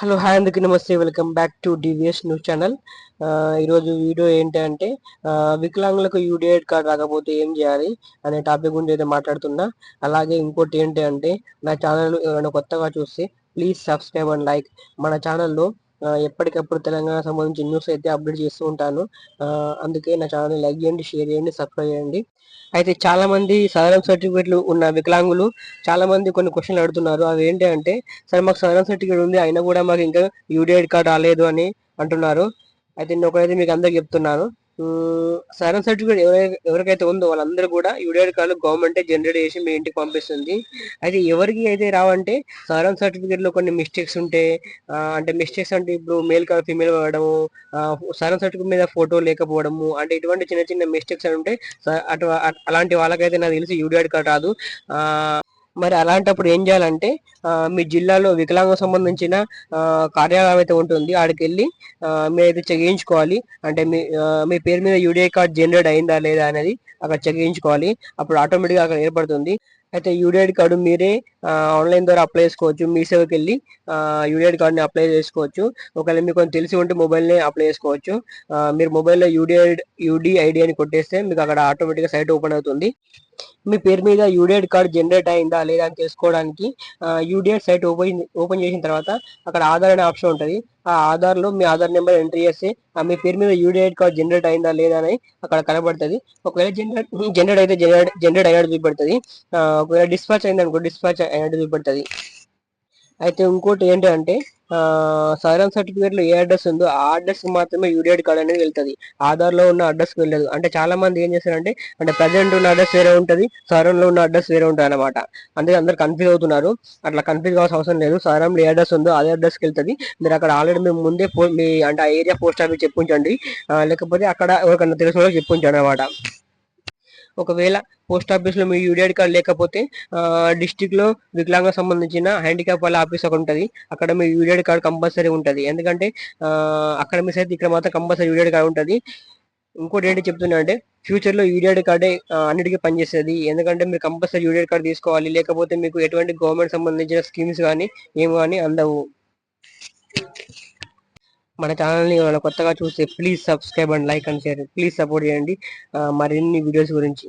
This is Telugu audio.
హలో హాయ్ అందుకు నమస్తే. Welcome back to DVS news channel. ఈరోజు వీడియో ఏంటంటే వికలాంగులకు యూడిఐడ్ కార్డ్ రాకపోతే ఏం చేయాలి అనే టాపిక్ గురించి అయితే మాట్లాడుతున్నా. అలాగే ఇంకోటి ఏంటి అంటే నా ఛానల్ ఏమైనా కొత్తగా చూస్తే ప్లీజ్ సబ్స్క్రైబ్ అండ్ లైక్. మన ఛానల్లో ఎప్పటికప్పుడు తెలంగాణ సంబంధించిన న్యూస్ అయితే అప్డేట్ చేస్తూ ఉంటాను. అందుకే నా ఛానల్ లైక్ చేయండి షేర్ చేయండి సబ్స్క్రైబ్ చేయండి. అయితే చాలా మంది సదరం సర్టిఫికేట్లు ఉన్న వికలాంగులు చాలా మంది కొన్ని క్వశ్చన్లు అడుగుతున్నారు. అవి ఏంటి అంటే సరే మాకు సదరం సర్టిఫికేట్ ఉంది అయినా కూడా మాకు ఇంకా యూడిఐడి కార్డ్ రాలేదు అని అంటున్నారు. అయితే నేను ఒకరైతే మీకు అందరికి చెప్తున్నాను. సరన్ సర్టిఫికేట్ ఎవరికైతే ఉందో వాళ్ళందరూ కూడా యూడిఐడ్ కార్డు గవర్నమెంటే జనరేట్ చేసి మీ ఇంటికి పంపిస్తుంది. అయితే ఎవరికి అయితే రావంటే సరన్ సర్టిఫికేట్లో కొన్ని మిస్టేక్స్ ఉంటే అంటే మిస్టేక్స్ అంటే ఇప్పుడు మేల్ కాదు ఫీమేల్ కావడము సరన్ సర్టిఫికేట్ మీద ఫోటో లేకపోవడము అంటే ఇటువంటి చిన్న చిన్న మిస్టేక్స్ అని ఉంటే అటు అలాంటి వాళ్ళకైతే నాకు తెలిసి యూడిఐడ్ కార్డ్ రాదు. ఆ, మరి అలాంటప్పుడు ఏం చేయాలంటే ఆ, మీ జిల్లాలో వికలాంగం సంబంధించిన ఆ, కార్యాలయం అయితే ఉంటుంది. ఆడికి వెళ్ళి మీరైతే చెక్ చేయించుకోవాలి అంటే మీ మీ పేరు మీద యూడిఐ కార్డ్ జనరేట్ అయిందా లేదా అనేది అక్కడ చెక్ చేయించుకోవాలి అప్పుడు ఆటోమేటిక్గా అక్కడ ఏర్పడుతుంది. అయితే యూడిఐ కార్డు మీరే ఆన్లైన్ ద్వారా అప్లై చేసుకోవచ్చు. మీ సేవకి వెళ్ళి యూడిఐ కార్డుని అప్లై చేసుకోవచ్చు. ఒకవేళ మీకు కొంచెం తెలిసి ఉంటే మొబైల్నే అప్లై చేసుకోవచ్చు. మీరు మొబైల్లో యూడిఐ యూడిఐడి అని కొట్టేస్తే మీకు అక్కడ ఆటోమేటిక్గా సైట్ ఓపెన్ అవుతుంది. మీ పేరు మీద యూడిఐ కార్డు జనరేట్ అయిందా లేదా అని తెలుసుకోవడానికి యూడిఐ సైట్ ఓపెన్ ఓపెన్ చేసిన తర్వాత అక్కడ ఆధార్ అనే ఆప్షన్ ఉంటుంది. ఆ ఆధార్లో మీ ఆధార్ నెంబర్ ఎంట్రీ చేస్తే ఆ మీ పేరు మీద యూడిఐ కార్డ్ జనరేట్ అయిందా లేదా అని అక్కడ కనబడుతుంది. ఒకవేళ జనరేట్ జనరేట్ అయితే జనరేట్ జనరేట్ అయినట్టు చూపెడుతుంది ఒకవేళ డిస్పాచ్ అయిందనుకో డిస్పాచ్ అయినట్టు చూపెడుతుంది అయితే ఇంకోటి ఏంటంటే అంటే సైరన్ సర్టిఫికేట్లో ఏ అడ్రస్ ఉందో ఆ అడ్రస్కి మాత్రమే యూడిఐడి కార్డ్ అనేది వెళ్తుంది. ఆధార్లో ఉన్న అడ్రస్కి వెళ్ళదు. అంటే చాలా మంది ఏం చేస్తారంటే అంటే ప్రజెంట్ ఉన్న అడ్రస్ వేరే ఉంటది సారం లో ఉన్న అడ్రస్ వేరే ఉంటుంది అనమాట అందుకే అందరు కన్ఫ్యూజ్ అవుతున్నారు. అట్లా కన్ఫ్యూజ్ కావాల్సిన అవసరం లేదు. సారం ఏ అడ్రస్ ఉందో అదే అడ్రస్కి వెళ్తుంది. మీరు అక్కడ ఆల్రెడీ మేము ముందే మీ అంటే ఆ ఏరియా పోస్ట్ ఆఫీస్ చెప్పుంచండి. లేకపోతే అక్కడ ఎవరికన్నా తెలిసిన వాళ్ళకి చెప్పుంచండి అనమాట ఒకవేళ పోస్ట్ ఆఫీస్లో మీ యూడిఐడి కార్డ్ లేకపోతే డిస్టిక్లో వికలాంగ సంబంధించిన హ్యాండిక్యాప్ వాళ్ళ ఆఫీస్ ఒకటి ఉంటుంది. అక్కడ మీ యూడిఐడి కార్డ్ కంపల్సరీ ఉంటుంది. ఎందుకంటే అక్కడ మిస్ అయితే ఇక్కడ మాత్రం కంపల్సరీ యూడిఐడి కార్డు ఉంటుంది. ఇంకోటి ఏంటి చెప్తున్నా అంటే ఫ్యూచర్లో యూడిఐడి కార్డే అన్నిటికీ పనిచేస్తుంది. ఎందుకంటే మీరు కంపల్సరీ యూడిఐడి కార్డు తీసుకోవాలి. లేకపోతే మీకు ఎటువంటి గవర్నమెంట్ సంబంధించిన స్కీమ్స్ కానీ ఏం కానీ అందవు. మన ఛానల్ని ఏమైనా కొత్తగా చూస్తే please subscribe and like and share please support చేయండి. మరిన్ని వీడియోస్ గురించి.